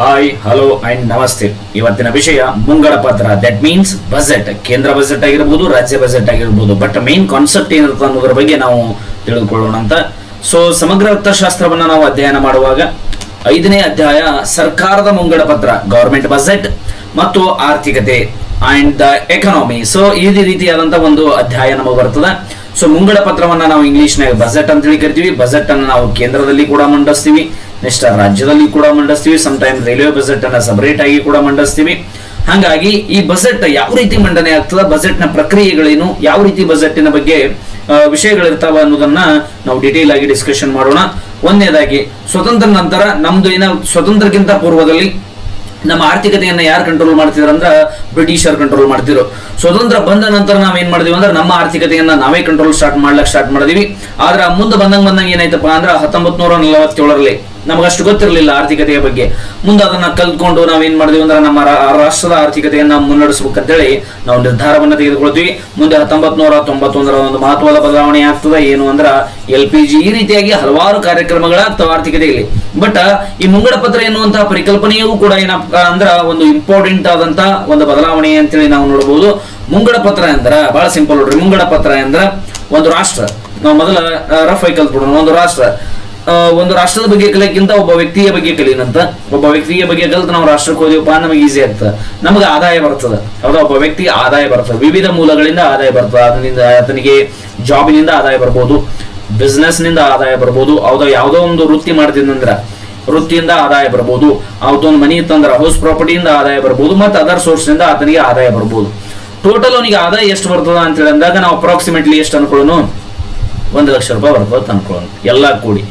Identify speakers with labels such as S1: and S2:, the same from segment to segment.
S1: Hi hello and ನಮಸ್ತೆ ಇವತ್ತಿನ ವಿಷಯ ಮುಂಗಡ ಪತ್ರ ದಟ್ ಮೀನ್ಸ್ ಬಜೆಟ್ ಕೇಂದ್ರ ಬಜೆಟ್ ಆಗಿರ್ಬೋದು, ರಾಜ್ಯ ಬಜೆಟ್ ಆಗಿರ್ಬೋದು. ಬಟ್ ಮೇನ್ ಕಾನ್ಸೆಪ್ಟ್ ಏನಿರುತ್ತೆ ಅನ್ನೋದ್ರ ಬಗ್ಗೆ ನಾವು ತಿಳಿದುಕೊಳ್ಳೋಣ ಅಂತ. ಸೊ ಸಮಗ್ರ ಅರ್ಥಶಾಸ್ತ್ರವನ್ನ ನಾವು ಅಧ್ಯಯನ ಮಾಡುವಾಗ ಐದನೇ ಅಧ್ಯಾಯ ಸರ್ಕಾರದ ಮುಂಗಡ ಪತ್ರ ಗವರ್ಮೆಂಟ್ ಬಜೆಟ್ ಮತ್ತು ಆರ್ಥಿಕತೆ ಅಂಡ್ ದ ಎಕನಾಮಿ ಸೊ ಈ ರೀತಿಯಾದಂತಹ ಒಂದು ಅಧ್ಯಾಯ ನಮಗೆ ಬರ್ತದೆ. ಸೊ ಮುಂಗಡ ಪತ್ರವನ್ನ ನಾವು ಇಂಗ್ಲಿಷ್ನಾಗ ಬಜೆಟ್ ಅಂತ ಹೇಳಿ ಕರಿತೀವಿ. ಬಜೆಟ್ ಅನ್ನ ನಾವು ಕೇಂದ್ರದಲ್ಲಿ ಕೂಡ ಮಂಡಿಸ್ತೀವಿ. ನೆಕ್ಸ್ಟ್ ರಾಜ್ಯದಲ್ಲಿ ಕೂಡ ಮಂಡಿಸ್ತೀವಿ. ಸಮ್ ಟೈಮ್ ರೈಲ್ವೆ ಬಜೆಟ್ ಅನ್ನ ಸಪರೇಟ್ ಆಗಿ ಕೂಡ ಮಂಡಿಸ್ತೀವಿ. ಹಾಗಾಗಿ ಈ ಬಜೆಟ್ ಯಾವ ರೀತಿ ಮಂಡನೆ ಆಗ್ತದ ಬಜೆಟ್ನ ಪ್ರಕ್ರಿಯೆಗಳೇನು, ಯಾವ ರೀತಿ ಬಜೆಟಿನ ಬಗ್ಗೆ ವಿಷಯಗಳಿರ್ತಾವ ಅನ್ನೋದನ್ನ ನಾವು ಡಿಟೇಲ್ ಆಗಿ ಡಿಸ್ಕಷನ್ ಮಾಡೋಣ. ಒಂದನೇದಾಗಿ, ಸ್ವತಂತ್ರ ನಂತರ ನಮ್ದು ಏನ, ಸ್ವತಂತ್ರಕ್ಕಿಂತ ಪೂರ್ವದಲ್ಲಿ ನಮ್ಮ ಆರ್ಥಿಕತೆಯನ್ನ ಯಾರು ಕಂಟ್ರೋಲ್ ಮಾಡ್ತಿದ್ರು ಅಂದ್ರೆ ಬ್ರಿಟಿಷರ್ ಕಂಟ್ರೋಲ್ ಮಾಡ್ತಿದ್ರು. ಸ್ವತಂತ್ರ ಬಂದ ನಂತರ ನಾವ್ ಏನ್ ಮಾಡಿದ್ವಿ ಅಂದ್ರೆ ನಮ್ಮ ಆರ್ಥಿಕತೆಯನ್ನ ನಾವೇ ಕಂಟ್ರೋಲ್ ಸ್ಟಾರ್ಟ್ ಮಾಡ್ಲಕ್ ಸ್ಟಾರ್ಟ್ ಮಾಡಿದ್ವಿ. ಆದ್ರೆ ಮುಂದೆ ಬಂದಂಗ್ ಬಂದಂಗ ಏನಾಯ್ತಪ್ಪ ಅಂದ್ರ ಹತ್ತೊಂಬತ್ ನೂರ ನಲವತ್ತೇಳರಲ್ಲಿ ನಮಗಷ್ಟು ಗೊತ್ತಿರಲಿಲ್ಲ ಆರ್ಥಿಕತೆಯ ಬಗ್ಗೆ. ಮುಂದೆ ಅದನ್ನ ಕಲ್ತ್ಕೊಂಡು ನಾವೇನ್ ಮಾಡಿದ್ವಿ ಅಂದ್ರೆ ನಮ್ಮ ರಾಷ್ಟ್ರದ ಆರ್ಥಿಕತೆಯನ್ನ ಮುನ್ನಡೆಸಬೇಕಂತೇಳಿ ನಾವು ನಿರ್ಧಾರವನ್ನ ತೆಗೆದುಕೊಳ್ತೀವಿ. ಮುಂದೆ ಹತ್ತೊಂಬತ್ ನೂರ ತೊಂಬತ್ತೊಂದರ ಒಂದು ಮಹತ್ವದ ಬದಲಾವಣೆ ಆಗ್ತದೆ. ಏನು ಅಂದ್ರ ಎಲ್ ಪಿ ಜಿ ಈ ರೀತಿಯಾಗಿ ಹಲವಾರು ಕಾರ್ಯಕ್ರಮಗಳಾಗ್ತವೆ ಆರ್ಥಿಕತೆಯಲ್ಲಿ. ಬಟ್, ಈ ಮುಂಗಡ ಪತ್ರ ಎನ್ನುವಂತಹ ಪರಿಕಲ್ಪನೆಯೂ ಕೂಡ ಏನಪ್ಪ ಅಂದ್ರ ಒಂದು ಇಂಪಾರ್ಟೆಂಟ್ ಆದಂತಹ ಒಂದು ಬದಲಾವಣೆ ಅಂತೇಳಿ ನಾವು ನೋಡಬಹುದು ಮುಂಗಡ ಪತ್ರ ಅಂದ್ರ, ಬಹಳ ಸಿಂಪಲ್ ನೋಡ್ರಿ. ಮುಂಗಡ ಪತ್ರ ಅಂದ್ರ ಒಂದು ರಾಷ್ಟ್ರ. ನಾವು ಮೊದಲ ರಫ್ ಐ ಕಲ್ತ್ಬಿಡೋಣ. ಒಂದು ರಾಷ್ಟ್ರ. ಒಂದು ರಾಷ್ಟ್ರದ ಬಗ್ಗೆ ಕಲಿಯಕ್ಕಿಂತ ಒಬ್ಬ ವ್ಯಕ್ತಿಯ ಬಗ್ಗೆ ಕಲಿಯನಂತ ಒಬ್ಬ ವ್ಯಕ್ತಿಯ ಬಗ್ಗೆ ಕಲಿತು ನಾವು ರಾಷ್ಟ್ರಕ್ಕೆ ಹೋದಿವಪ್ಪ ನಮಗೆ ಈಸಿ ಆಗ್ತದೆ ನಮಗೆ ಆದಾಯ ಬರ್ತದೆ. ಹೌದಾ? ಒಬ್ಬ ವ್ಯಕ್ತಿ ಆದಾಯ ಬರ್ತದೆ. ವಿವಿಧ ಮೂಲಗಳಿಂದ ಆದಾಯ ಬರ್ತದೆ. ಅದರಿಂದ ಆತನಿಗೆ ಜಾಬಿನಿಂದ ಆದಾಯ ಬರ್ಬೋದು. ಬಿಸ್ನೆಸ್ನಿಂದ ಆದಾಯ ಬರ್ಬೋದು. ಹೌದಾ? ಯಾವುದೋ ಒಂದು ವೃತ್ತಿ ಮಾಡ್ತಿದ್ದಂದ್ರ ವೃತ್ತಿಯಿಂದ ಆದಾಯ ಬರ್ಬೋದು. ಅವತ್ತೊಂದು ಮನಿ ಇತ್ತಂದ್ರ ಹೌಸ್ ಪ್ರಾಪರ್ಟಿಯಿಂದ ಆದಾಯ ಬರ್ಬೋದು. ಮತ್ತು ಅದರ್ ಸೋರ್ಸ್ನಿಂದ ಆತನಿಗೆ ಆದಾಯ ಬರ್ಬೋದು. ಟೋಟಲ್ ಅವನಿಗೆ ಆದಾಯ ಎಷ್ಟು ಬರ್ತದ ಅಂತ ಹೇಳಿದಾಗ ನಾವು ಅಪ್ರಾಕ್ಸಿಮೇಟ್ಲಿ ಎಷ್ಟು ಅನ್ಕೊಳ್ಳೋನು? ಒಂದು ಲಕ್ಷ ರೂಪಾಯಿ ಬರ್ತದೆ ಅನ್ಕೊಳ್ಳೋಣ ಎಲ್ಲ ಕೂಡಿ.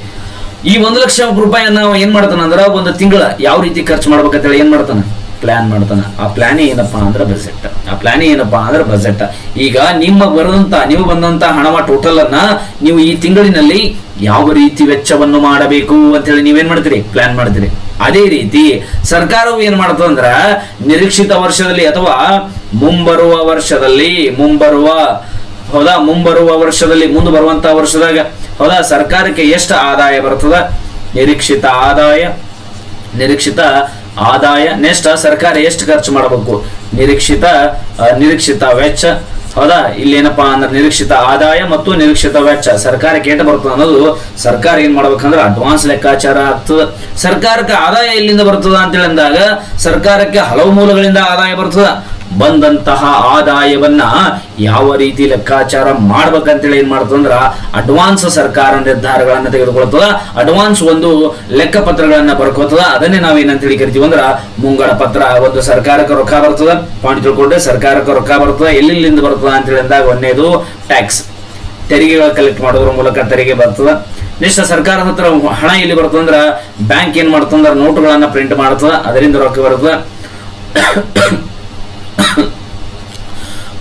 S1: ಈ ಒಂದು ಲಕ್ಷ ರೂಪಾಯಿಯನ್ನ ಏನ್ ಮಾಡ್ತಾನ ಅಂದ್ರ ಒಂದು ತಿಂಗಳ ಯಾವ ರೀತಿ ಖರ್ಚು ಮಾಡ್ಬೇಕಂತೇಳಿ ಏನ್ ಮಾಡ್ತಾನ? ಪ್ಲಾನ್ ಮಾಡ್ತಾನ. ಆ ಪ್ಲಾನ್ ಏನಪ್ಪಾ ಅಂದ್ರೆ ಬಜೆಟ್ ಆ ಪ್ಲಾನ್ ಏನಪ್ಪಾ ಅಂದ್ರೆ ಬಜೆಟ್ ಈಗ ನಿಮ್ಮ ಬರದಂತ ನೀವು ಬಂದಂತ ಹಣವ ಟೋಟಲ್ ಅನ್ನ ನೀವು ಈ ತಿಂಗಳಿನಲ್ಲಿ ಯಾವ ರೀತಿ ವೆಚ್ಚವನ್ನು ಮಾಡಬೇಕು ಅಂತ ಹೇಳಿ ನೀವೇನ್ ಮಾಡ್ತೀರಿ? ಪ್ಲಾನ್ ಮಾಡ್ತೀರಿ. ಅದೇ ರೀತಿ ಸರ್ಕಾರವು ಏನ್ ಮಾಡ್ತದಂದ್ರ ನಿರೀಕ್ಷಿತ ವರ್ಷದಲ್ಲಿ ಅಥವಾ ಮುಂಬರುವ ವರ್ಷದಲ್ಲಿ ಮುಂಬರುವ ಹೌದಾ? ಮುಂಬರುವ ವರ್ಷದಲ್ಲಿ, ಮುಂದೆ ಬರುವಂತ ವರ್ಷದಾಗ ಹೌದಾ? ಸರ್ಕಾರಕ್ಕೆ ಎಷ್ಟು ಆದಾಯ ಬರ್ತದ? ನಿರೀಕ್ಷಿತ ಆದಾಯ ನಿರೀಕ್ಷಿತ ಆದಾಯ ನೆಕ್ಸ್ಟ್ ಸರ್ಕಾರ ಎಷ್ಟು ಖರ್ಚು ಮಾಡಬೇಕು? ನಿರೀಕ್ಷಿತ ನಿರೀಕ್ಷಿತ ವೆಚ್ಚ, ಹೌದಾ? ಇಲ್ಲಿ ಏನಪ್ಪಾ ಅಂದ್ರೆ ನಿರೀಕ್ಷಿತ ಆದಾಯ ಮತ್ತು ನಿರೀಕ್ಷಿತ ವೆಚ್ಚ. ಸರ್ಕಾರಕ್ಕೆ ಏಟ ಬರ್ತದೆ ಅನ್ನೋದು ಸರ್ಕಾರ ಏನ್ ಮಾಡ್ಬೇಕಂದ್ರೆ ಅಡ್ವಾನ್ಸ್ ಲೆಕ್ಕಾಚಾರ ಆಗ್ತದ. ಸರ್ಕಾರಕ್ಕೆ ಆದಾಯ ಎಲ್ಲಿಂದ ಬರ್ತದ ಅಂತೇಳಿ ಅಂದಾಗ ಸರ್ಕಾರಕ್ಕೆ ಹಲವು ಮೂಲಗಳಿಂದ ಆದಾಯ ಬರ್ತದ. ಬಂದಂತಹ ಆದಾಯವನ್ನ ಯಾವ ರೀತಿ ಲೆಕ್ಕಾಚಾರ ಮಾಡ್ಬೇಕಂತೇಳಿ ಏನ್ ಮಾಡ್ತದಂದ್ರ ಅಡ್ವಾನ್ಸ್ ಸರ್ಕಾರ ನಿರ್ಧಾರಗಳನ್ನ ತೆಗೆದುಕೊಳ್ತದ ಅಡ್ವಾನ್ಸ್ ಒಂದು ಲೆಕ್ಕಪತ್ರಗಳನ್ನ ಬರ್ಕೋತದ. ಅದನ್ನೇ ನಾವೇನಂತೇಳಿ ಕರಿತೀವಿ ಅಂದ್ರ, ಮುಂಗಡ ಪತ್ರ ಒಂದು ಸರ್ಕಾರಕ್ಕೆ ರೊಕ್ಕ ಬರ್ತದ. ಪಾಯಿಂಟ್ ತಿಳ್ಕೊಂಡ್ರೆ ಸರ್ಕಾರಕ್ಕೆ ರೊಕ್ಕ ಬರ್ತದ. ಎಲ್ಲಿಂದ ಬರ್ತದ ಅಂತೇಳಿ ಅಂದಾಗ ಒಂದೇದು ಟ್ಯಾಕ್ಸ್ ತೆರಿಗೆಗಳ ಕಲೆಕ್ಟ್ ಮಾಡೋದ್ರ ಮೂಲಕ ತೆರಿಗೆ ಬರ್ತದ. ನೆಕ್ಸ್ಟ್ ಸರ್ಕಾರದ ಹತ್ರ ಹಣ ಎಲ್ಲಿ ಬರ್ತದಂದ್ರ ಬ್ಯಾಂಕ್ ಏನ್ ಮಾಡ್ತಂದ್ರ ನೋಟುಗಳನ್ನ ಪ್ರಿಂಟ್ ಮಾಡ್ತದ. ಅದರಿಂದ ರೊಕ್ಕ ಬರ್ತದ.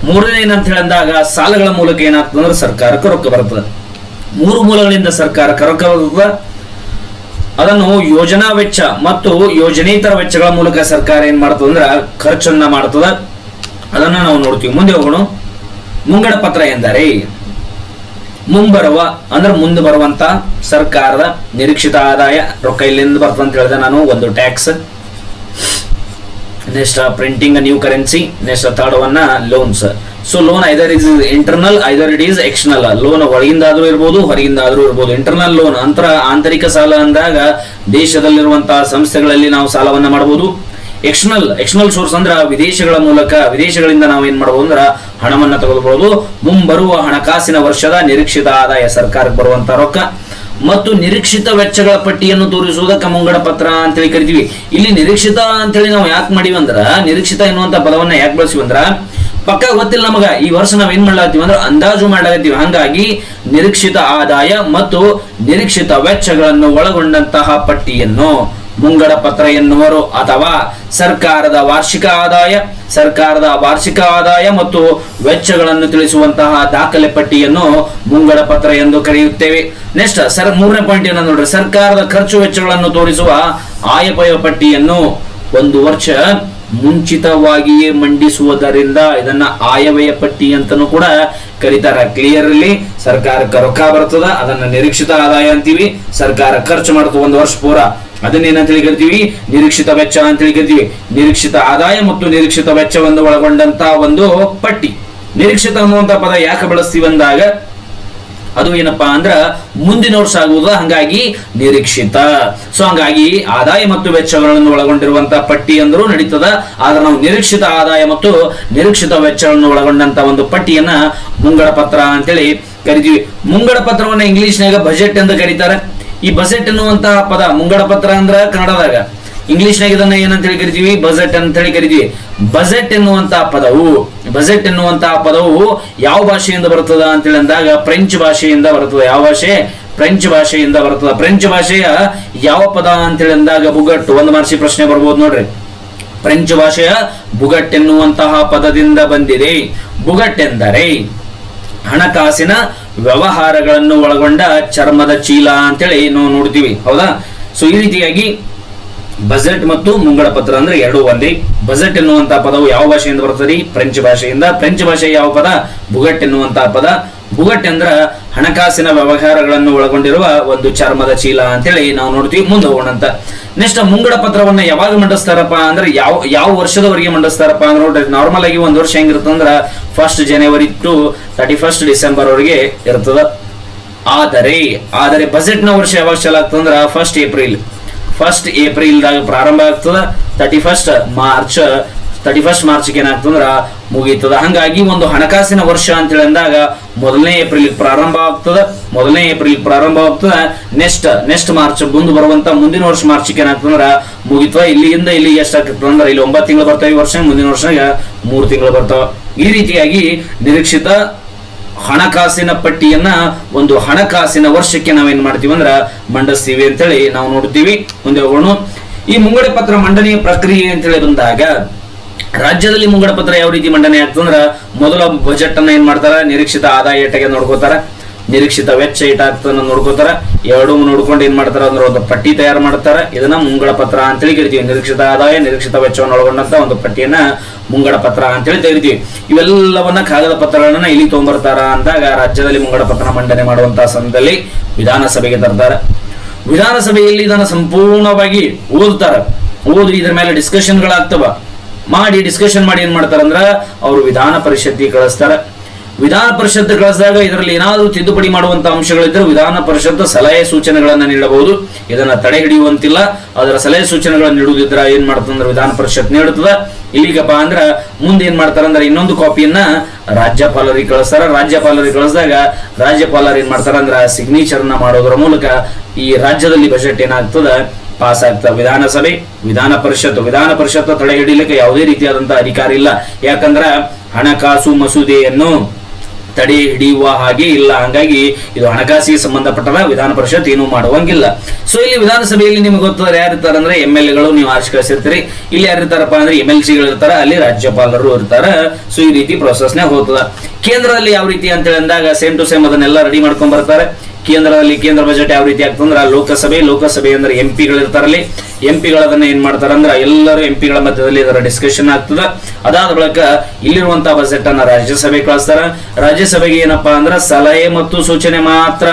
S1: ಮೂರನೇ ಏನಂತ ಹೇಳಿದಾಗ ಸಾಲಗಳ ಮೂಲಕ ಏನಾಗ್ತದೆ ಅಂದ್ರೆ ಸರ್ಕಾರಕ್ಕೆ ರೊಕ್ಕ ಬರ್ತದೆ. ಮೂರು ಮೂಲಗಳಿಂದ ಸರ್ಕಾರಕ್ಕೆ ರೊಕ್ಕ ಬರ್ತದೆ. ಅದನ್ನು ಯೋಜನಾ ವೆಚ್ಚ ಮತ್ತು ಯೋಜನೇತರ ವೆಚ್ಚಗಳ ಮೂಲಕ ಸರ್ಕಾರ ಏನ್ ಮಾಡ್ತದೆ ಅಂದ್ರೆ ಖರ್ಚನ್ನ ಮಾಡ್ತದ. ಅದನ್ನ ನಾವು ನೋಡ್ತೀವಿ. ಮುಂದೆ ಹೋಗೋಣ. ಮುಂಗಡ ಪತ್ರ ಎಂದರೆ ಮುಂಬರುವ, ಅಂದ್ರೆ ಮುಂದೆ ಬರುವಂತ ಸರ್ಕಾರದ ನಿರೀಕ್ಷಿತ ಆದಾಯ ರೊಕ್ಕ ಇಲ್ಲಿಂದ ಬರ್ತದೆ ಅಂತ ಹೇಳಿದೆ ನಾನು. ಒಂದು tax. Next printing new currency next third one loans so loan either is internal either it is external loan ಒಳಗಿಂದಾದ್ರೂ ಇರ್ಬೋದು, ಹೊರಗಿಂದಾದ್ರೂ ಇರ್ಬೋದು. ಇಂಟರ್ನಲ್ ಲೋನ್ ಅಂತರ, ಆಂತರಿಕ ಸಾಲ ಅಂದಾಗ ದೇಶದಲ್ಲಿರುವಂತಹ ಸಂಸ್ಥೆಗಳಲ್ಲಿ ನಾವು ಸಾಲವನ್ನ ಮಾಡಬಹುದು. ಎಕ್ಸ್ಟರ್ನಲ್ ಎಕ್ಸ್ಟರ್ನಲ್ ಸೋರ್ಸ್ ಅಂದ್ರ ವಿದೇಶಗಳ ಮೂಲಕ, ವಿದೇಶಗಳಿಂದ ನಾವು ಏನ್ ಮಾಡಬಹುದು ಅಂದ್ರ ಹಣವನ್ನ ತೆಗೆದುಕೊಳ್ಳಬಹುದು ಮುಂಬರುವ ಹಣಕಾಸಿನ ವರ್ಷದ ನಿರೀಕ್ಷಿತ ಆದಾಯ ಸರ್ಕಾರಕ್ಕೆ ಬರುವಂತ ರೊಕ್ಕ. ಮತ್ತು ನಿರೀಕ್ಷಿತ ವೆಚ್ಚಗಳ ಪಟ್ಟಿಯನ್ನು ತೋರಿಸುವುದಕ್ಕೆ ಮುಂಗಡ ಪತ್ರ ಅಂತೇಳಿ ಕರಿತೀವಿ. ಇಲ್ಲಿ ನಿರೀಕ್ಷಿತ ಅಂತೇಳಿ ನಾವು ಯಾಕೆ ಮಾಡಿವಿ ಅಂದ್ರ, ನಿರೀಕ್ಷಿತ ಎನ್ನುವಂತ ಪದವನ್ನ ಯಾಕೆ ಬಳಸಿವಿ ಅಂದ್ರ, ಪಕ್ಕ ಗೊತ್ತಿಲ್ಲ ನಮಗ, ಈ ವರ್ಷ ನಾವ್ ಏನ್ ಮಾಡ್ಲಾತೀವಿ ಅಂದ್ರೆ ಅಂದಾಜು ಮಾಡ್ಲಾಗತ್ತೀವಿ ಹಂಗಾಗಿ ನಿರೀಕ್ಷಿತ ಆದಾಯ ಮತ್ತು ನಿರೀಕ್ಷಿತ ವೆಚ್ಚಗಳನ್ನು ಒಳಗೊಂಡಂತಹ ಪಟ್ಟಿಯನ್ನು ಮುಂಗಡ ಪತ್ರ ಎನ್ನುವರು ಅಥವಾ ಸರ್ಕಾರದ ವಾರ್ಷಿಕ ಆದಾಯ, ಸರ್ಕಾರದ ವಾರ್ಷಿಕ ಆದಾಯ ಮತ್ತು ವೆಚ್ಚಗಳನ್ನು ತಿಳಿಸುವಂತಹ ದಾಖಲೆ ಪಟ್ಟಿಯನ್ನು ಮುಂಗಡ ಪತ್ರ ಎಂದು ಕರೆಯುತ್ತೇವೆ. ನೆಕ್ಸ್ಟ್, ಸರ್, ಮೂರನೇ ಪಾಯಿಂಟ್ ಏನಂದ್ರೆ ನೋಡ್ರಿ. ಸರ್ಕಾರದ ಖರ್ಚು ವೆಚ್ಚಗಳನ್ನು ತೋರಿಸುವ ಆಯಪಯ ಪಟ್ಟಿಯನ್ನು ಒಂದು ವರ್ಷ ಮುಂಚಿತವಾಗಿಯೇ ಮಂಡಿಸುವುದರಿಂದ ಇದನ್ನ ಆಯವ್ಯಯ ಪಟ್ಟಿ ಅಂತನೂ ಕೂಡ ಕರೀತಾರ. ಕ್ಲಿಯರ್ಲಿ ಸರ್ಕಾರಕ್ಕೆ ರೊಕ್ಕ ಬರ್ತದ, ಅದನ್ನ ನಿರೀಕ್ಷಿತ ಆದಾಯ ಅಂತೀವಿ. ಸರ್ಕಾರ ಖರ್ಚು ಮಾಡ್ತು ಒಂದು ವರ್ಷ ಪೂರ. ಅದನ್ನೇನಂತ ಹೇಳಿ ಕರಿತೀವಿ ನಿರೀಕ್ಷಿತ ವೆಚ್ಚ ಅಂತ ಹೇಳಿ ಕರಿತೀವಿ ನಿರೀಕ್ಷಿತ ಆದಾಯ ಮತ್ತು ನಿರೀಕ್ಷಿತ ವೆಚ್ಚವನ್ನು ಒಳಗೊಂಡಂತ ಒಂದು ಪಟ್ಟಿ. ನಿರೀಕ್ಷಿತ ಅನ್ನುವಂತ ಪದ ಯಾಕೆ ಬಳಸ್ತೀವಿ ಅಂದಾಗ, ಅದು ಏನಪ್ಪಾ ಅಂದ್ರ ಮುಂದಿನ ವರ್ಷ ಆಗುವುದು ಹಂಗಾಗಿ ನಿರೀಕ್ಷಿತ. ಸೊ ಹಂಗಾಗಿ ಆದಾಯ ಮತ್ತು ವೆಚ್ಚಗಳನ್ನು ಒಳಗೊಂಡಿರುವಂತ ಪಟ್ಟಿ ಅಂದರೂ ನಡೀತದ. ಆದ್ರೆ ನಾವು ನಿರೀಕ್ಷಿತ ಆದಾಯ ಮತ್ತು ನಿರೀಕ್ಷಿತ ವೆಚ್ಚಗಳನ್ನು ಒಳಗೊಂಡಂತ ಒಂದು ಪಟ್ಟಿಯನ್ನ ಮುಂಗಡ ಪತ್ರ ಅಂತೇಳಿ ಕರಿತೀವಿ. ಮುಂಗಡ ಪತ್ರವನ್ನ ಇಂಗ್ಲಿಷ್ನಾಗ ಬಜೆಟ್ ಎಂದು ಕರೀತಾರೆ. ಈ ಬಜೆಟ್ ಎನ್ನುವಂತಹ ಪದ, ಮುಂಗಡ ಪತ್ರ ಅಂದ್ರ ಕನ್ನಡದಾಗ. ಇಂಗ್ಲಿಷ್ನಾಗ ಇದನ್ನ ಏನಂತ ಹೇಳಿ ಕರಿತೀವಿ? ಬಜೆಟ್ ಅಂತ ಹೇಳಿ ಕರಿತೀವಿ. ಬಜೆಟ್ ಎನ್ನುವಂತಹ ಪದವು, ಬಜೆಟ್ ಎನ್ನುವಂತಹ ಪದವು ಯಾವ ಭಾಷೆಯಿಂದ ಬರ್ತದ ಅಂತೇಳಿ ಅಂದಾಗ ಫ್ರೆಂಚ್ ಭಾಷೆಯಿಂದ ಬರ್ತದೆ ಯಾವ ಭಾಷೆ? ಫ್ರೆಂಚ್ ಭಾಷೆಯಿಂದ ಬರ್ತದ ಫ್ರೆಂಚ್ ಭಾಷೆಯ ಯಾವ ಪದ ಅಂತೇಳಿ ಅಂದಾಗ ಬುಗಟ್ಟು, ಒಂದು ಮಾರ್ಸಿ ಪ್ರಶ್ನೆ ಬರ್ಬೋದು ನೋಡ್ರಿ. ಫ್ರೆಂಚ್ ಭಾಷೆಯ ಬುಗಟ್ ಎನ್ನುವಂತಹ ಪದದಿಂದ ಬಂದಿದೆ. ಬುಗಟ್ ಎಂದರೆ ಹಣಕಾಸಿನ ವ್ಯವಹಾರಗಳನ್ನು ಒಳಗೊಂಡ ಚರ್ಮದ ಚೀಲ ಅಂತೇಳಿ ನಾವು ನೋಡ್ತೀವಿ, ಹೌದಾ? ಸೊ ಈ ರೀತಿಯಾಗಿ ಬಜೆಟ್ ಮತ್ತು ಮುಂಗಡ ಪತ್ರ ಅಂದ್ರೆ ಎರಡು ಒಂದೇ. ಬಜೆಟ್ ಎನ್ನುವಂತಹ ಪದವು ಯಾವ ಭಾಷೆಯಿಂದ ಬರ್ತದೆ ಫ್ರೆಂಚ್ ಭಾಷೆಯಿಂದ. ಫ್ರೆಂಚ್ ಭಾಷೆ ಯಾವ ಪದ? ಬುಗಟ್ ಎನ್ನುವಂತಹ ಪದ. ಬುಗಟ್ ಅಂದ್ರ ಹಣಕಾಸಿನ ವ್ಯವಹಾರಗಳನ್ನು ಒಳಗೊಂಡಿರುವ ಒಂದು ಚರ್ಮದ ಚೀಲ ಅಂತೇಳಿ ನಾವು ನೋಡ್ತೀವಿ. ಮುಂದೆ ಹೋಗೋಣಂತ. ನೆಕ್ಸ್ಟ್ ಮುಂಗಡ ಪತ್ರವನ್ನ ಯಾವಾಗ ಮಂಡಿಸ್ತಾರಪ್ಪ ಅಂದ್ರೆ ಯಾವ ಯಾವ ವರ್ಷದವರೆಗೆ ಮಂಡಿಸ್ತಾರಪ್ಪ ಅಂದ್ರೆ ನೋಡ್ರಿ ನಾರ್ಮಲ್ ಆಗಿ ಒಂದು ವರ್ಷ ಹೆಂಗಿರ್ತಂದ್ರ first January to thirty first December ವರೆಗೆ ಇರ್ತದ. ಆದರೆ ಆದರೆ ಬಜೆಟ್ನ ವರ್ಷ ಯಾವಾಗ ಚಾಲು ಆಗ್ತದಂದ್ರ ಫಸ್ಟ್ ಏಪ್ರಿಲ್ ಫಸ್ಟ್ ಏಪ್ರಿಲ್ ದಾಗ ಪ್ರಾರಂಭ ಆಗ್ತದ thirty first March thirty first March ಏನಾಗ್ತಂದ್ರ ಮುಗೀತದ. ಹಂಗಾಗಿ ಒಂದು ಹಣಕಾಸಿನ ವರ್ಷ ಅಂತ ಅಂದಾಗ ಮೊದಲನೇ ಏಪ್ರಿಲ್ ಪ್ರಾರಂಭ ಆಗ್ತದ, ಮೊದಲನೇ ಏಪ್ರಿಲ್ ಪ್ರಾರಂಭ ಆಗ್ತದ. ನೆಕ್ಸ್ಟ್ ನೆಕ್ಸ್ಟ್ ಮಾರ್ಚ್ ಮುಂದೆ ಬರುವಂತ ಮುಂದಿನ ವರ್ಷ ಮಾರ್ಚ್ ಏನಾಗ್ತಂದ್ರ ಮುಗಿತ್ವ. ಇಲ್ಲಿಂದ ಇಲ್ಲಿ ಎಷ್ಟಾಗ್ತದ ಅಂದ್ರೆ ಇಲ್ಲಿ ಒಂಬತ್ತು ತಿಂಗಳು ಬರ್ತಾವ ಈ ವರ್ಷ, ಮುಂದಿನ ವರ್ಷ ಮೂರು ತಿಂಗಳು ಬರ್ತಾವ. ಈ ರೀತಿಯಾಗಿ ನಿರೀಕ್ಷಿತ ಹಣಕಾಸಿನ ಪಟ್ಟಿಯನ್ನ ಒಂದು ಹಣಕಾಸಿನ ವರ್ಷಕ್ಕೆ ನಾವೇನ್ ಮಾಡ್ತೀವಿ ಅಂದ್ರ ಮಂಡಿಸ್ತೀವಿ ಅಂತೇಳಿ ನಾವು ನೋಡ್ತೀವಿ ಮುಂದೆ ಹೋಗೋಣ ಈ ಮುಂಗಡ ಪತ್ರ ಮಂಡನೆಯ ಪ್ರಕ್ರಿಯೆ ಅಂತೇಳಿ ಬಂದಾಗ ರಾಜ್ಯದಲ್ಲಿ ಮುಂಗಡ ಪತ್ರ ಯಾವ ರೀತಿ ಮಂಡನೆ ಆಗ್ತಂದ್ರ ಮೊದಲ ಬಜೆಟ್ ಅನ್ನ ಏನ್ ಮಾಡ್ತಾರ? ನಿರೀಕ್ಷಿತ ಆದಾಯ ಏಟಾಗೆ ನೋಡ್ಕೋತಾರ. ನಿರೀಕ್ಷಿತ ವೆಚ್ಚ ಏಟಾಗ್ತದ ನೋಡ್ಕೋತಾರ. ಎರಡು ನೋಡ್ಕೊಂಡು ಏನ್ ಮಾಡ್ತಾರ? ಅಂದ್ರೆ ಒಂದು ಪಟ್ಟಿ ತಯಾರು ಮಾಡ್ತಾರ ಇದನ್ನ ಮುಂಗಡ ಪತ್ರ ಅಂತೇಳಿ ಕರಿತೀವಿ. ನಿರೀಕ್ಷಿತ ಆದಾಯ, ನಿರೀಕ್ಷಿತ ವೆಚ್ಚವನ್ನು ಒಳಗೊಂಡಂತ ಒಂದು ಪಟ್ಟಿಯನ್ನ ಮುಂಗಡ ಪತ್ರ ಅಂತೇಳಿ ತೆಗಿತೀವಿ ಇವೆಲ್ಲವನ್ನ ಕಾಗದ ಪತ್ರಗಳನ್ನ ಇಲ್ಲಿ ತೊಗೊಂಬರ್ತಾರ ಅಂದಾಗ ರಾಜ್ಯದಲ್ಲಿ ಮುಂಗಡ ಪತ್ರ ಮಂಡನೆ ಮಾಡುವಂತಹ ಸಮಯದಲ್ಲಿ ವಿಧಾನಸಭೆಗೆ ತರ್ತಾರ. ವಿಧಾನಸಭೆಯಲ್ಲಿ ಇದನ್ನ ಸಂಪೂರ್ಣವಾಗಿ ಓದ್ತಾರ. ಓದಿ ಇದ್ರ ಮೇಲೆ ಡಿಸ್ಕಷನ್ಗಳಾಗ್ತವ ಮಾಡಿ ಡಿಸ್ಕಷನ್ ಮಾಡಿ ಏನು ಮಾಡ್ತಾರಂದ್ರ ಅವರು ವಿಧಾನ ಪರಿಷತ್ತಿಗೆ ಕಳಿಸ್ತಾರ. ವಿಧಾನ ಪರಿಷತ್ ಕಳಿಸಿದಾಗ ಇದರಲ್ಲಿ ಏನಾದರೂ ತಿದ್ದುಪಡಿ ಮಾಡುವಂತ ಅಂಶಗಳಿದ್ರೆ ವಿಧಾನ ಪರಿಷತ್ ಸಲಹೆ ಸೂಚನೆಗಳನ್ನ ನೀಡಬಹುದು. ಇದನ್ನ ತಡೆ ಹಿಡಿಯುವಂತಿಲ್ಲ ಅದರ ಸಲಹೆ ಸೂಚನೆಗಳನ್ನ ನೀಡುವುದಿದ್ರ ಏನ್ ಮಾಡ್ತಂದ್ರೆ ವಿಧಾನ ಪರಿಷತ್ ನೀಡುತ್ತದೆ ಇಲ್ಲಿಗಪ್ಪ ಅಂದ್ರ ಮುಂದೆ ಏನ್ ಮಾಡ್ತಾರಂದ್ರೆ ಇನ್ನೊಂದು ಕಾಪಿಯನ್ನ ರಾಜ್ಯಪಾಲರಿಗೆ ಕಳಿಸ್ತಾರ. ರಾಜ್ಯಪಾಲರಿಗೆ ಕಳಿಸಿದಾಗ ರಾಜ್ಯಪಾಲರು ಏನ್ ಮಾಡ್ತಾರಂದ್ರೆ ಸಿಗ್ನೇಚರ್ನ ಮಾಡೋದ್ರ ಮೂಲಕ ಈ ರಾಜ್ಯದಲ್ಲಿ ಬಜೆಟ್ ಏನಾಗ್ತದ? ಪಾಸ್ ಆಗ್ತದೆ ವಿಧಾನಸಭೆ, ವಿಧಾನ ಪರಿಷತ್ತು ವಿಧಾನ ಪರಿಷತ್ತು ತಡೆ ಹಿಡಿಲಿಕ್ಕೆ ಯಾವುದೇ ರೀತಿಯಾದಂತಹ ಅಧಿಕಾರ ಇಲ್ಲ. ಯಾಕಂದ್ರ ಹಣಕಾಸು ಮಸೂದೆಯನ್ನು ತಡೆ ಹಿಡಿಯುವ ಹಾಗೆ ಇಲ್ಲ. ಹಂಗಾಗಿ ಇದು ಹಣಕಾಸಿಗೆ ಸಂಬಂಧಪಟ್ಟದ ವಿಧಾನ ಪರಿಷತ್ ಏನು ಮಾಡುವಂಗಿಲ್ಲ. ಸೊ ಇಲ್ಲಿ ವಿಧಾನಸಭೆಯಲ್ಲಿ ನಿಮ್ಗೆ ಗೊತ್ತಾದ್ರೆ ಯಾರು ಇರ್ತಾರೆ ಅಂದ್ರೆ ಎಂ ಎಲ್ ಎಗಳು, ನೀವು ಆಶ್ಕರಿಸಿರ್ತೀರಿ ಕಳಿಸಿರ್ತೀರಿ. ಇಲ್ಲಿ ಯಾರಿರ್ತಾರಪ್ಪ ಅಂದ್ರೆ ಎಂ ಎಲ್ ಸಿಗಳು ಇರ್ತಾರ, ಅಲ್ಲಿ ರಾಜ್ಯಪಾಲರು ಇರ್ತಾರ. ಸೊ ಈ ರೀತಿ ಪ್ರೊಸೆಸ್ನೇ ಹೋಗ್ತದ. ಕೇಂದ್ರದಲ್ಲಿ ಯಾವ ರೀತಿ ಅಂತೇಳಿ ಅಂದಾಗ ಸೇಮ್ ಟು ಸೇಮ್ ಅದನ್ನೆಲ್ಲ ರೆಡಿ ಮಾಡ್ಕೊಂಡ್ ಬರ್ತಾರೆ. ಕೇಂದ್ರದಲ್ಲಿ ಕೇಂದ್ರ ಬಜೆಟ್ ಯಾವ ರೀತಿ ಅಂದ್ರೆ ಲೋಕಸಭೆ ಲೋಕಸಭೆ ಅಂದ್ರೆ ಎಂ ಪಿಗಳು ಇರ್ತಾರಲ್ಲಿ ಎಂ ಪಿಗಳದನ್ನ ಏನ್ ಮಾಡ್ತಾರ ಅಂದ್ರೆ ಎಲ್ಲರೂ ಎಂ ಪಿಗಳ ಮಧ್ಯದಲ್ಲಿ ಇದರ ಡಿಸ್ಕಷನ್ ಆಗ್ತದ. ಅದಾದ ಬಳಿಕ ಇಲ್ಲಿರುವಂತಹ ಬಜೆಟ್ ಅನ್ನ ರಾಜ್ಯಸಭೆ ಕಳಿಸ್ತಾರ. ರಾಜ್ಯಸಭೆಗೆ ಏನಪ್ಪಾ ಅಂದ್ರೆ ಸಲಹೆ ಮತ್ತು ಸೂಚನೆ ಮಾತ್ರ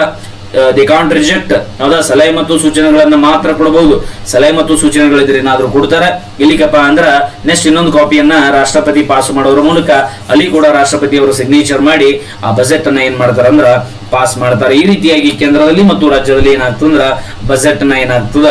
S1: ದಿ ಕಾಂಟ್ ರಿಜೆಕ್ಟ್ ಹೌದಾ? ಸಲಹೆ ಮತ್ತು ಸೂಚನೆಗಳನ್ನ ಮಾತ್ರ ಕೊಡಬಹುದು ಸಲಹೆ ಮತ್ತು ಸೂಚನೆಗಳಿದ್ರೆ ಏನಾದ್ರೂ ಕೊಡ್ತಾರೆ? ಇಲ್ಲಿಗಪ್ಪ ಅಂದ್ರ ನೆಕ್ಸ್ಟ್ ಇನ್ನೊಂದು ಕಾಪಿಯನ್ನ ರಾಷ್ಟ್ರಪತಿ ಪಾಸ್ ಮಾಡೋದ್ರ ಮೂಲಕ ಅಲ್ಲಿ ಕೂಡ ರಾಷ್ಟ್ರಪತಿ ಅವರು ಸಿಗ್ನೇಚರ್ ಮಾಡಿ ಆ ಬಜೆಟ್ ಅನ್ನ ಏನ್ ಮಾಡ್ತಾರೆ ಅಂದ್ರ ಪಾಸ್ ಮಾಡ್ತಾರೆ. ಈ ರೀತಿಯಾಗಿ ಕೇಂದ್ರದಲ್ಲಿ ಮತ್ತು ರಾಜ್ಯದಲ್ಲಿ ಏನಾಗ್ತಂದ್ರ ಬಜೆಟ್ನ ಏನಾಗ್ತದ?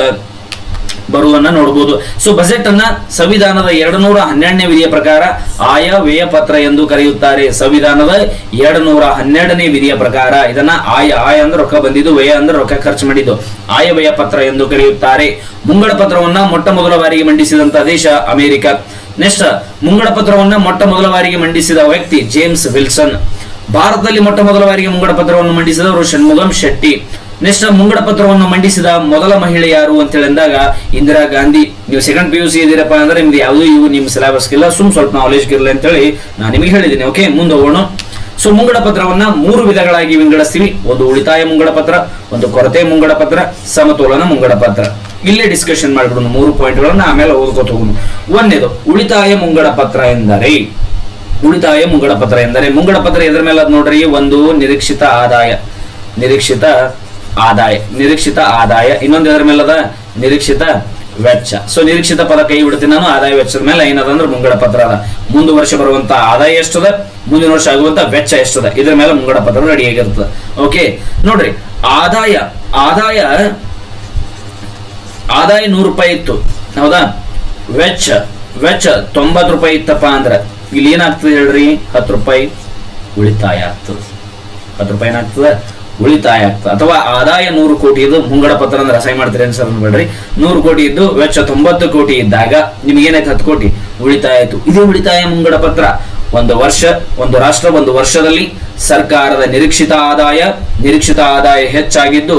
S1: ಬರುವನ್ನ ನೋಡಬಹುದು ಸೊ ಬಜೆಟ್ ಅನ್ನ ಸಂವಿಧಾನದ ಎರಡು ನೂರ ಹನ್ನೆರಡನೇ ವಿಧಿಯ ಪ್ರಕಾರ ಆಯ, ವ್ಯಯ ಪತ್ರ ಎಂದು ಕರೆಯುತ್ತಾರೆ. ಸಂವಿಧಾನದ ಎರಡು ನೂರ ಹನ್ನೆರಡನೇ ವಿಧಿಯ ಪ್ರಕಾರ ಇದನ್ನ ಆಯ ಆಯ ಅಂದ್ರೆ ರೊಕ್ಕ ಬಂದಿದ್ದು, ವ್ಯಯ ಅಂದ್ರೆ ರೊಕ್ಕ ಖರ್ಚು ಮಾಡಿದ್ದು. ಆಯ, ವ್ಯಯ ಪತ್ರ ಎಂದು ಕರೆಯುತ್ತಾರೆ. ಮುಂಗಡ ಪತ್ರವನ್ನ ಮೊಟ್ಟ ಮೊದಲ ಬಾರಿಗೆ ಮಂಡಿಸಿದಂತ ದೇಶ ಅಮೆರಿಕ. ನೆಕ್ಸ್ಟ್ ಮುಂಗಡ ಪತ್ರವನ್ನ ಮೊಟ್ಟ ಮೊದಲ ಬಾರಿಗೆ ಮಂಡಿಸಿದ ವ್ಯಕ್ತಿ ಜೇಮ್ಸ್ ವಿಲ್ಸನ್. ಭಾರತದಲ್ಲಿ ಮೊಟ್ಟ ಮೊದಲ ಬಾರಿಗೆ ಮುಂಗಡ ಪತ್ರವನ್ನು ಮಂಡಿಸಿದವರು ಷಣ್ಮುಗಂ ಶೆಟ್ಟಿ. ನೆಕ್ಸ್ಟ್ ಮುಂಗಡ ಪತ್ರವನ್ನು ಮಂಡಿಸಿದ ಮೊದಲ ಮಹಿಳೆ ಯಾರು ಅಂತ ಹೇಳಿದಾಗ ಇಂದಿರಾ ಗಾಂಧಿ. ನೀವು ಸೆಕೆಂಡ್ ಪಿ ಯು ಸಿ ಇದ್ದೀರಪ್ಪ ಅಂದ್ರೆ ನಿಮ್ದು ಯಾವುದೂ ಇವು ನಿಮ್ಮ ಸಿಲೆಬಸ್ ಇಲ್ಲ ಸುಮ್ ಸ್ವಲ್ಪ ನಾಲೆಜ್ ಇರಲಿ ಅಂತ ಹೇಳಿ ನಾನು ನಿಮಗೆ ಹೇಳಿದ್ದೀನಿ ಓಕೆ ಮುಂದೆ ಹೋಗೋಣ. ಸೊ ಮುಂಗಡ ಪತ್ರವನ್ನ ಮೂರು ವಿಧಗಳಾಗಿ ವಿಂಗಡಿಸ್ತೀವಿ. ಒಂದು ಉಳಿತಾಯ ಮುಂಗಡ ಪತ್ರ ಒಂದು ಕೊರತೆ ಮುಂಗಡ ಪತ್ರ ಸಮತೋಲನ ಮುಂಗಡ ಪತ್ರ ಇಲ್ಲೇ ಡಿಸ್ಕಷನ್ ಮಾಡಿಬಿಡೋಣ ಮೂರು ಪಾಯಿಂಟ್ಗಳನ್ನ ಆಮೇಲೆ ಓದ್ಕೋತ ಹೋಗೋಣ. ಒಂದೇದು, ಉಳಿತಾಯ ಮುಂಗಡ ಪತ್ರ ಎಂದರೆ, ಉಳಿತಾಯ ಮುಂಗಡ ಪತ್ರ ಎಂದರೆ ಮುಂಗಡ ಪತ್ರ ಎದ್ರ ಮೇಲೆ ನೋಡ್ರಿ? ಒಂದು ನಿರೀಕ್ಷಿತ ಆದಾಯ. ನಿರೀಕ್ಷಿತ ಆದಾಯ, ನಿರೀಕ್ಷಿತ ಆದಾಯ. ಇನ್ನೊಂದು ಎದ್ರ ಮೇಲೆ ಅದ? ನಿರೀಕ್ಷಿತ ವೆಚ್ಚ. ಸೊ ನಿರೀಕ್ಷಿತ ಪದ ಕೈ ಬಿಡ್ತೀನಿ ನಾನು, ಆದಾಯ ವೆಚ್ಚದ ಮೇಲೆ ಏನದ ಅಂದ್ರೆ ಮುಂಗಡ ಪತ್ರ ಅದ. ಮುಂದೆ ವರ್ಷ ಬರುವಂತ ಆದಾಯ ಎಷ್ಟದ? ಮುಂದಿನ ವರ್ಷ ಆಗುವಂತ ವೆಚ್ಚ ಎಷ್ಟದ? ಇದ್ರ ಮೇಲೆ ಮುಂಗಡ ಪತ್ರ ರೆಡಿ ಓಕೆ ನೋಡ್ರಿ, ಆದಾಯ ಆದಾಯ ಆದಾಯ ನೂರು ರೂಪಾಯಿ ಇತ್ತು. ಹೌದಾ? ವೆಚ್ಚ ವೆಚ್ಚ ತೊಂಬತ್ತು ರೂಪಾಯಿ ಇತ್ತಪ್ಪ ಅಂದ್ರೆ ಇಲ್ಲಿ ಏನಾಗ್ತದೆ ಹೇಳ್ರಿ? ಹತ್ತು ರೂಪಾಯಿ ಉಳಿತಾಯ ಆಗ್ತದೆ. ಹತ್ತು ರೂಪಾಯಿ ಏನಾಗ್ತದೆ? ಉಳಿತಾಯ ಆಗ್ತದೆ. ಅಥವಾ ಆದಾಯ ನೂರು ಕೋಟಿ ಇದ್ದು ಮುಂಗಡ ಪತ್ರ ಅಂದ್ರೆ ಅಸಹ್ಯ ಮಾಡ್ತೀರಿ ಸರ್ ಅನ್ಬೇಡ್ರಿ. ನೂರು ಕೋಟಿ ಇದ್ದು ವೆಚ್ಚ ತೊಂಬತ್ತು ಕೋಟಿ ಇದ್ದಾಗ ನಿಮ್ಗೆ ಏನಾಯ್ತು ಹತ್ತು ಕೋಟಿ? ಉಳಿತಾಯ ಆಯ್ತು. ಇದೇ ಉಳಿತಾಯ ಮುಂಗಡ ಪತ್ರ. ಒಂದು ವರ್ಷ, ಒಂದು ರಾಷ್ಟ್ರ, ಒಂದು ವರ್ಷದಲ್ಲಿ ಸರ್ಕಾರದ ನಿರೀಕ್ಷಿತ ಆದಾಯ ನಿರೀಕ್ಷಿತ ಆದಾಯ ಹೆಚ್ಚಾಗಿದ್ದು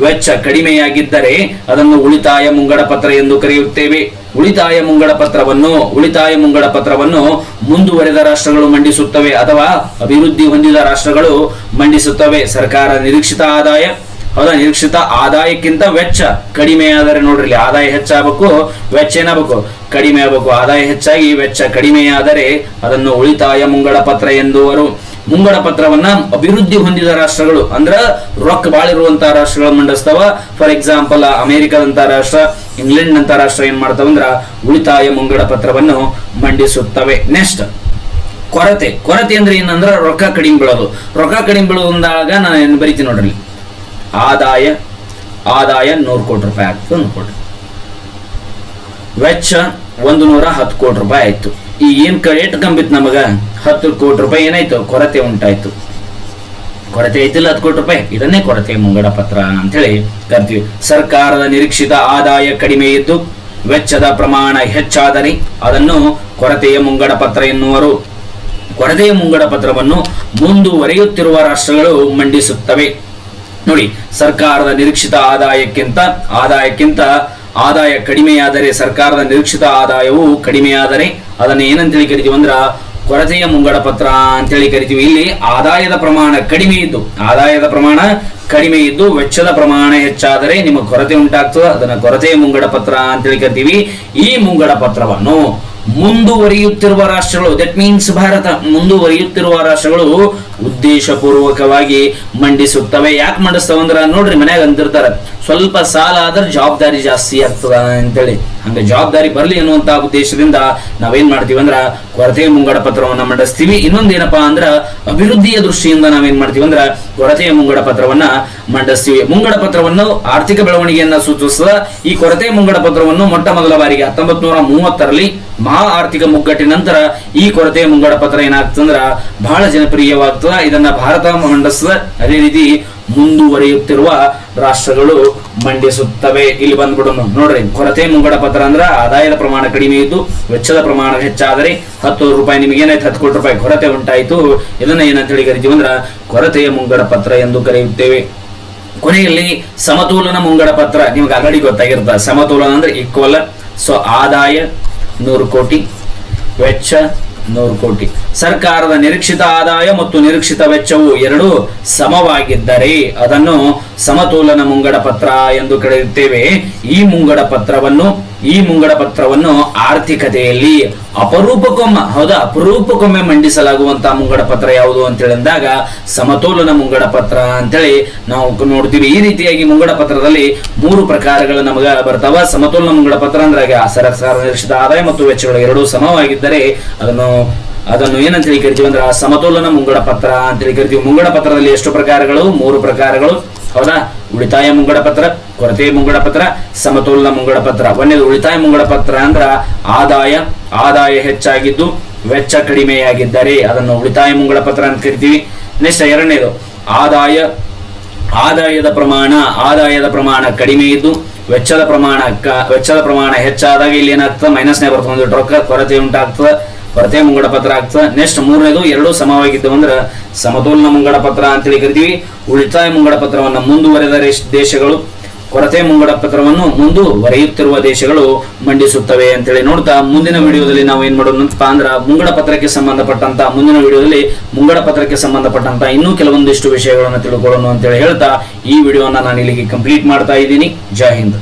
S1: ವೆಚ್ಚ ಕಡಿಮೆಯಾಗಿದ್ದರೆ ಅದನ್ನು ಉಳಿತಾಯ ಮುಂಗಡ ಪತ್ರ ಎಂದು ಕರೆಯುತ್ತೇವೆ. ಉಳಿತಾಯ ಮುಂಗಡ ಪತ್ರವನ್ನು, ಉಳಿತಾಯ ಮುಂಗಡ ಪತ್ರವನ್ನು ಮುಂದುವರೆದ ರಾಷ್ಟ್ರಗಳು ಮಂಡಿಸುತ್ತವೆ ಅಥವಾ ಅಭಿವೃದ್ಧಿ ಹೊಂದಿದ ರಾಷ್ಟ್ರಗಳು ಮಂಡಿಸುತ್ತವೆ. ಸರ್ಕಾರ ನಿರೀಕ್ಷಿತ ಆದಾಯ, ಹೌದಾ? ನಿರೀಕ್ಷಿತ ಆದಾಯಕ್ಕಿಂತ ವೆಚ್ಚ ಕಡಿಮೆ ಆದರೆ ನೋಡ್ರಿ ಆದಾಯ ಹೆಚ್ಚಾಗಬೇಕು, ವೆಚ್ಚ ಏನಾಗಬೇಕು? ಕಡಿಮೆ ಆಗಬೇಕು. ಆದಾಯ ಹೆಚ್ಚಾಗಿ ವೆಚ್ಚ ಕಡಿಮೆಯಾದರೆ ಅದನ್ನು ಉಳಿತಾಯ ಮುಂಗಡ ಪತ್ರ ಎಂದುವರು. ಮುಂಗಡ ಪತ್ರವನ್ನ ಅಭಿವೃದ್ಧಿ ಹೊಂದಿದ ರಾಷ್ಟ್ರಗಳು. ಅಂದ್ರ ರೊಕ್ಕ ಬಾಳಿರುವಂತಹ ರಾಷ್ಟ್ರಗಳು ಮಂಡಿಸ್ತಾವ. ಫಾರ್ ಎಕ್ಸಾಂಪಲ್ ಅಮೆರಿಕದಂತ ರಾಷ್ಟ್ರ ಇಂಗ್ಲೆಂಡ್ ಅಂತ ರಾಷ್ಟ್ರ ಏನ್ ಮಾಡ್ತಾವ ಅಂದ್ರ ಉಳಿತಾಯ ಮುಂಗಡ ಪತ್ರವನ್ನು ಮಂಡಿಸುತ್ತವೆ. ನೆಕ್ಸ್ಟ್ ಕೊರತೆ. ಕೊರತೆ ಅಂದ್ರೆ ಏನಂದ್ರೆ ರೊಕ್ಕ ಕಡಿಮೆ ಬೀಳೋದು. ರೊಕ್ಕ ಕಡಿಮೆ ಬೀಳೋದು ಅಂದಾಗ ನಾನು ಏನು ಬರಿತೀನಿ ನೋಡ್ರಿ. ಆದಾಯ ಆದಾಯ ನೂರು ಕೋಟಿ ರೂಪಾಯಿ ಆಗ್ತದೆ ಅನ್ಕೊಡ್ರಿ ವೆಚ್ಚ ಒಂದು ನೂರ ಹತ್ತು ಕೋಟಿ ರೂಪಾಯಿ ಆಯ್ತು. ಈ ಏನ್ ಕ ಏಟ್ ಕಂಬಿತ್ ನಮಗ? ಹತ್ತು ಕೋಟಿ ರೂಪಾಯಿ ಏನಾಯ್ತು? ಕೊರತೆ ಉಂಟಾಯ್ತು. ಕೊರತೆ ಐತಿಲ್ಲ ಹತ್ತು ಕೋಟಿ ರೂಪಾಯಿ? ಇದನ್ನೇ ಕೊರತೆ ಮುಂಗಡ ಪತ್ರ ಅಂತೇಳಿ ಕರಿತೀವಿ. ಸರ್ಕಾರದ ನಿರೀಕ್ಷಿತ ಆದಾಯ ಕಡಿಮೆ ಇದ್ದು, ವೆಚ್ಚದ ಪ್ರಮಾಣ ಹೆಚ್ಚಾದರೆ ಅದನ್ನು ಕೊರತೆಯ ಮುಂಗಡ ಪತ್ರ ಎನ್ನುವರು. ಕೊರತೆಯ ಮುಂಗಡ ಪತ್ರವನ್ನು ಮುಂದುವರೆಯುತ್ತಿರುವ ರಾಷ್ಟ್ರಗಳು ಮಂಡಿಸುತ್ತವೆ. ನೋಡಿ, ಸರ್ಕಾರದ ನಿರೀಕ್ಷಿತ ಆದಾಯಕ್ಕಿಂತ ಆದಾಯಕ್ಕಿಂತ ಆದಾಯ ಕಡಿಮೆಯಾದರೆ ಸರ್ಕಾರದ ನಿರೀಕ್ಷಿತ ಆದಾಯವು ಕಡಿಮೆಯಾದರೆ, ಅದನ್ನು ಏನಂತೇಳಿ ಕರಿತೀವಿ ಅಂದ್ರೆ ಕೊರತೆಯ ಮುಂಗಡ ಪತ್ರ ಅಂತೇಳಿ ಕರಿತೀವಿ. ಇಲ್ಲಿ ಆದಾಯದ ಪ್ರಮಾಣ ಕಡಿಮೆ ಇದ್ದು, ಆದಾಯದ ಪ್ರಮಾಣ ಕಡಿಮೆ ಇದ್ದು ವೆಚ್ಚದ ಪ್ರಮಾಣ ಹೆಚ್ಚಾದರೆ ನಿಮಗೆ ಕೊರತೆ ಉಂಟಾಗ್ತದೆ. ಅದನ್ನ ಕೊರತೆಯ ಮುಂಗಡ ಪತ್ರ ಅಂತೇಳಿ ಕರಿತೀವಿ. ಈ ಮುಂಗಡ ಪತ್ರವನ್ನು ಮುಂದುವರಿಯುತ್ತಿರುವ ರಾಷ್ಟ್ರಗಳು ದಟ್ ಮೀನ್ಸ್ ಭಾರತ ಮುಂದುವರಿಯುತ್ತಿರುವ ರಾಷ್ಟ್ರಗಳು ಉದ್ದೇಶಪೂರ್ವಕವಾಗಿ ಮಂಡಿಸುತ್ತವೆ. ಯಾಕೆ ಮಂಡಿಸ್ತವೆ ಅಂದ್ರೆ, ನೋಡ್ರಿ ಮನ್ಯಾಗ ಅಂತಿರ್ತಾರೆ, ಸ್ವಲ್ಪ ಸಾಲ ಆದ್ರೆ ಜವಾಬ್ದಾರಿ ಜಾಸ್ತಿ ಆಗ್ತದ ಅಂತೇಳಿ. ಹಂಗೆ ಜವಾಬ್ದಾರಿ ಬರಲಿ ಅನ್ನುವಂತ ಉದ್ದೇಶದಿಂದ ನಾವೇನ್ ಮಾಡ್ತೀವಿ ಅಂದ್ರ, ಕೊರತೆ ಮುಂಗಡ ಪತ್ರವನ್ನ ಮಂಡಿಸ್ತೀವಿ. ಇನ್ನೊಂದೇನಪ್ಪಾ ಅಂದ್ರ, ಅಭಿವೃದ್ಧಿಯ ದೃಷ್ಟಿಯಿಂದ ನಾವೇನ್ ಮಾಡ್ತೀವಿ ಅಂದ್ರ ಕೊರತೆಯ ಮುಂಗಡ ಪತ್ರವನ್ನ ಮಂಡಿಸ್ತೀವಿ. ಮುಂಗಡ ಪತ್ರವನ್ನು ಆರ್ಥಿಕ ಬೆಳವಣಿಗೆಯನ್ನ ಸೂಚಿಸುವ ಈ ಕೊರತೆ ಮುಂಗಡ ಪತ್ರವನ್ನು ಮೊಟ್ಟ ಮೊದಲ ಬಾರಿಗೆ ಹತ್ತೊಂಬತ್ ನೂರ ಮೂವತ್ತರಲ್ಲಿ ಮಹಾ ಆರ್ಥಿಕ ಮುಗ್ಗಟ್ಟಿನ ನಂತರ ಈ ಕೊರತೆ ಮುಂಗಡ ಪತ್ರ ಏನಾಗ್ತಂದ್ರ ಬಹಳ ಜನಪ್ರಿಯವಾಗ್ತದ. ಇದನ್ನ ಭಾರತ ಮಹಂಡಸ್ ಅದೇ ರೀತಿ ಮುಂದುವರಿಯುತ್ತಿರುವ ರಾಷ್ಟ್ರಗಳು ಮಂಡಿಸುತ್ತವೆ. ಇಲ್ಲಿ ಬಂದ್ಬಿಡೋಣ. ನೋಡ್ರಿ, ಕೊರತೆ ಮುಂಗಡ ಪತ್ರ ಅಂದ್ರ ಆದಾಯದ ಪ್ರಮಾಣ ಕಡಿಮೆ ಇದ್ದು ವೆಚ್ಚದ ಪ್ರಮಾಣ ಹೆಚ್ಚಾದರೆ ಹತ್ತು ರೂಪಾಯಿ ನಿಮಗೆ ಏನಾಯ್ತು? ಹತ್ತು ಕೋಟಿ ರೂಪಾಯಿ ಕೊರತೆ ಉಂಟಾಯಿತು. ಇದನ್ನ ಏನಂತ ಹೇಳಿ ಕರಿತೀವಿ ಅಂದ್ರ ಕೊರತೆಯ ಮುಂಗಡ ಪತ್ರ ಎಂದು ಕರೆಯುತ್ತೇವೆ. ಕೊನೆಯಲ್ಲಿ ಸಮತೋಲನ ಮುಂಗಡ ಪತ್ರ ನಿಮ್ಗೆ ಆಲ್ರೆಡಿ ಗೊತ್ತಾಗಿರ್ತದೆ. ಸಮತೋಲನ ಅಂದ್ರೆ ಈಕ್ವಲ್ ಸೊ ಆದಾಯ ನೂರು ಕೋಟಿ, ವೆಚ್ಚ ನೂರು ಕೋಟಿ. ಸರ್ಕಾರದ ನಿರೀಕ್ಷಿತ ಆದಾಯ ಮತ್ತು ನಿರೀಕ್ಷಿತ ವೆಚ್ಚವು ಎರಡು ಸಮವಾಗಿದ್ದರೆ ಅದನ್ನು ಸಮತೋಲನ ಮುಂಗಡ ಪತ್ರ ಎಂದು ಕರೆಯುತ್ತೇವೆ. ಈ ಮುಂಗಡ ಪತ್ರವನ್ನು ಈ ಮುಂಗಡ ಪತ್ರವನ್ನು ಆರ್ಥಿಕತೆಯಲ್ಲಿ ಅಪರೂಪಕ್ಕೊಮ್ಮೆ, ಹೌದಾ? ಅಪರೂಪಕ್ಕೊಮ್ಮೆ ಮಂಡಿಸಲಾಗುವಂತಹ ಮುಂಗಡ ಪತ್ರ ಯಾವುದು ಅಂತ ಹೇಳಿದಾಗ ಸಮತೋಲನ ಮುಂಗಡ ಪತ್ರ ಅಂತೇಳಿ ನಾವು ನೋಡ್ತೀವಿ. ಈ ರೀತಿಯಾಗಿ ಮುಂಗಡ ಪತ್ರದಲ್ಲಿ ಮೂರು ಪ್ರಕಾರಗಳು ನಮಗ ಬರ್ತಾವ. ಸಮತೋಲನ ಮುಂಗಡ ಪತ್ರ ಅಂದ್ರೆ ಸರ್ಕಾರ ನಿರೀಕ್ಷಿತ ಆದಾಯ ಮತ್ತು ವೆಚ್ಚಗಳು ಎರಡೂ ಸಮವಾಗಿದ್ದರೆ ಅದನ್ನು ಅದನ್ನು ಏನಂತ ಹೇಳಿ ಕರಿತೀವಿ ಅಂದ್ರೆ ಸಮತೋಲನ ಮುಂಗಡ ಪತ್ರ ಅಂತ ಹೇಳಿ ಕರಿತೀವಿ. ಮುಂಗಡ ಪತ್ರದಲ್ಲಿ ಎಷ್ಟು ಪ್ರಕಾರಗಳು? ಮೂರು ಪ್ರಕಾರಗಳು. ಹೌದಾ? ಉಳಿತಾಯ ಮುಂಗಡ ಪತ್ರ ಕೊರತೆ ಮುಂಗಡ ಪತ್ರ ಸಮತೋಲನ ಮುಂಗಡ ಪತ್ರ ಒಂದೇದು ಉಳಿತಾಯ ಮುಂಗಡ ಪತ್ರ ಅಂದ್ರ ಆದಾಯ ಆದಾಯ ಹೆಚ್ಚಾಗಿದ್ದು ವೆಚ್ಚ ಕಡಿಮೆಯಾಗಿದ್ದರೆ ಅದನ್ನು ಉಳಿತಾಯ ಮುಂಗಡ ಪತ್ರ ಅಂತ ಕರಿತೀವಿ. ನೆಕ್ಸ್ಟ್ ಎರಡನೇದು, ಆದಾಯ, ಆದಾಯದ ಪ್ರಮಾಣ ಆದಾಯದ ಪ್ರಮಾಣ ಕಡಿಮೆ ಇದ್ದು ವೆಚ್ಚದ ಪ್ರಮಾಣ ವೆಚ್ಚದ ಪ್ರಮಾಣ ಹೆಚ್ಚಾದಾಗ ಇಲ್ಲಿ ಏನಾಗ್ತದೆ? ಮೈನಸ್ನೇ ಬರ್ತದೆ. ರೊಕ್ಕ ಕೊರತೆ ಉಂಟಾಗ್ತದೆ. ಕೊರತೆ ಮುಂಗಡ ಪತ್ರ ಆಗ್ತದೆ. ನೆಕ್ಸ್ಟ್ ಮೂರನೇದು ಎರಡೂ ಸಮವಾಗಿದ್ದು ಅಂದ್ರೆ ಸಮತೋಲನ ಮುಂಗಡ ಪತ್ರ ಅಂತೇಳಿ ಕರಿತೀವಿ. ಉಳಿತಾಯ ಮುಂಗಡ ಪತ್ರವನ್ನು ಮುಂದುವರೆದ ದೇಶಗಳು, ಕೊರತೆ ಮುಂಗಡ ಪತ್ರವನ್ನು ಮುಂದುವರೆಯುತ್ತಿರುವ ದೇಶಗಳು ಮಂಡಿಸುತ್ತವೆ ಅಂತೇಳಿ ನೋಡ್ತಾ ಮುಂದಿನ ವಿಡಿಯೋದಲ್ಲಿ ನಾವು ಏನ್ ಮಾಡೋಣಪ್ಪ ಅಂದ್ರೆ ಮುಂಗಡ ಪತ್ರಕ್ಕೆ ಸಂಬಂಧಪಟ್ಟಂತ ಮುಂದಿನ ವಿಡಿಯೋದಲ್ಲಿ ಮುಂಗಡ ಪತ್ರಕ್ಕೆ ಸಂಬಂಧಪಟ್ಟಂತ ಇನ್ನೂ ಕೆಲವೊಂದಿಷ್ಟು ವಿಷಯಗಳನ್ನು ತಿಳ್ಕೊಳ್ಳೋಣ ಅಂತೇಳಿ ಹೇಳ್ತಾ ಈ ವಿಡಿಯೋನ ನಾನು ಇಲ್ಲಿಗೆ ಕಂಪ್ಲೀಟ್ ಮಾಡ್ತಾ ಇದ್ದೀನಿ. ಜೈ ಹಿಂದ್.